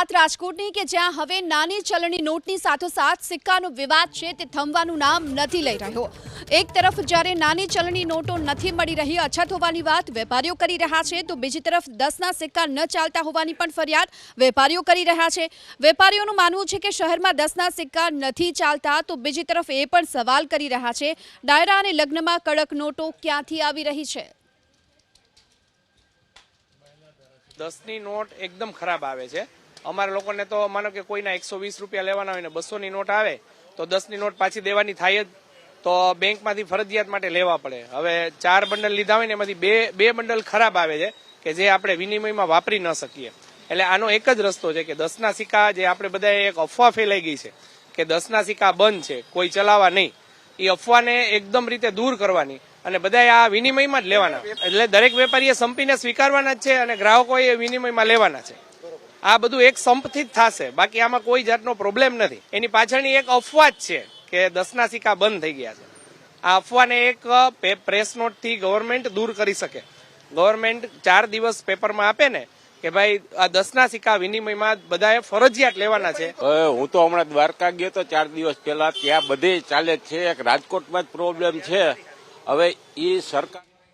વાત રાજકોટની કે જ્યાં હવે નાની ચલણી નોટની સાથોસાથ સિક્કાનો વિવાદ છે તે થમવાનું નામ નથી લઈ રહ્યો. એક તરફ જ્યારે નાની ચલણી નોટો નથી મળી રહી, અછત હોવાની વાત વેપારીઓ કરી રહ્યા છે, તો બીજી તરફ દસના સિક્કા ન ચાલતા હોવાની પણ ફરિયાદ વેપારીઓ કરી રહ્યા છે. વેપારીઓનું માનવું છે કે શહેરમાં દસના સિક્કા નથી ચાલતા, તો બીજી તરફ એ પણ સવાલ કરી રહ્યા છે. ડાયરા અને લગ્નમાં કડક નોટો ક્યાંથી આવી રહી છે? દસની નોટ એકદમ ખરાબ આવે છે. અમારા લોકોને તો માનો કે કોઈના એકસો વીસ રૂપિયા લેવાના હોય ને બસોની નોટ આવે, તો દસની નોટ પાછી દેવાની થાય જ. તો બેંકમાંથી ફરજિયાત માટે લેવા પડે. હવે ચાર બંડલ લીધા હોય ને એમાંથી બે બે બંડલ ખરાબ આવે છે કે જે આપણે વિનિમયમાં વાપરી ન શકીએ. એટલે આનો એક જ રસ્તો છે કે દસના સિક્કા જે આપણે બધાએ એક અફવા ફેલાઈ ગઈ છે કે દસના સિક્કા બંધ છે, કોઈ ચલાવવા નહીં. એ અફવાને એકદમ રીતે દૂર કરવાની અને બધા આ વિનિમયમાં જ લેવાના. એટલે દરેક વેપારીએ સંપીને સ્વીકારવાના જ છે અને ગ્રાહકોએ વિનિમયમાં લેવાના છે. આ બધું એક સંપથી જ થશે. બાકી આમાં કોઈ જાતનો પ્રોબ્લેમ નથી. એની પાછળની એક અફવા જ છે કે દસના સિક્કા બંધ થઈ ગયા છે. આ અફવાને એક પ્રેસ નોટથી ગવર્મેન્ટ દૂર કરી શકે. ગવર્મેન્ટ ચાર દિવસ પેપરમાં આપે ને કે ભાઈ, આ દસના સિક્કા વિનિમયમાં બધાએ ફરજિયાત લેવાના છે. હું તો હમણાં દ્વારકા ગયો તો ચાર દિવસ પહેલા ત્યાં બધે ચાલે છે. એક રાજકોટમાં જ પ્રોબ્લેમ છે. હવે એ સરકાર